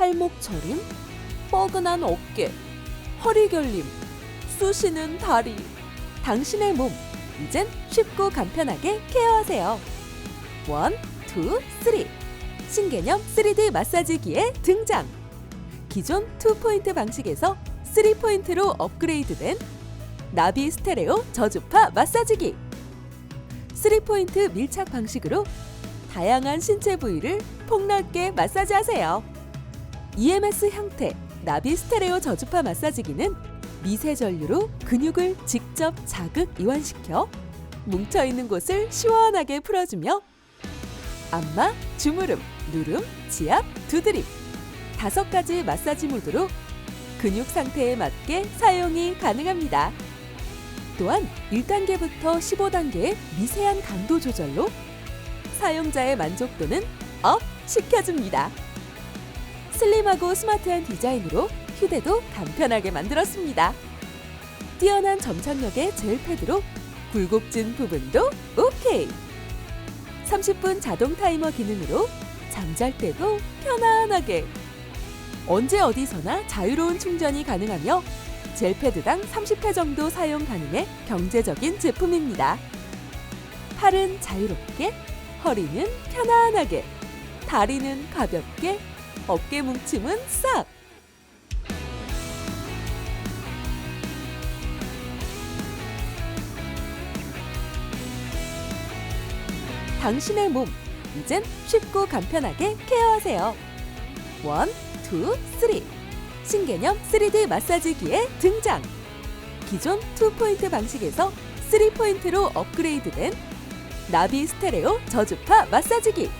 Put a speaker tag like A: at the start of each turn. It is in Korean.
A: 팔목 저림, 뻐근한 어깨, 허리 결림, 쑤시는 다리. 당신의 몸, 이젠 쉽고 간편하게 케어하세요. 원, 투, 쓰리. 신개념 3D 마사지기의 등장. 기존 2포인트 방식에서 3포인트로 업그레이드된 나비 스테레오 저주파 마사지기. 3포인트 밀착 방식으로 다양한 신체 부위를 폭넓게 마사지하세요. EMS 형태 나비 스테레오 저주파 마사지기는 미세 전류로 근육을 직접 자극 이완시켜 뭉쳐 있는 곳을 시원하게 풀어주며 안마, 주무름, 누름, 지압, 두드림 다섯 가지 마사지 모드로 근육 상태에 맞게 사용이 가능합니다. 또한 1단계부터 15단계의 미세한 강도 조절로 사용자의 만족도는 업 시켜줍니다. 슬림하고 스마트한 디자인으로 휴대도 간편하게 만들었습니다. 뛰어난 점착력의 젤 패드로 굴곡진 부분도 오케이. 30분 자동 타이머 기능으로 잠잘 때도 편안하게 언제 어디서나 자유로운 충전이 가능하며 젤패드당 30회 정도 사용 가능해 경제적인 제품입니다. 팔은 자유롭게, 허리는 편안하게, 다리는 가볍게, 어깨 뭉침은 싹! 당신의 몸, 이젠 쉽고 간편하게 케어하세요. 원, 투, 쓰리. 신개념 3D 마사지기의 등장. 기존 2포인트 방식에서 3포인트로 업그레이드된 나비 스테레오 저주파 마사지기.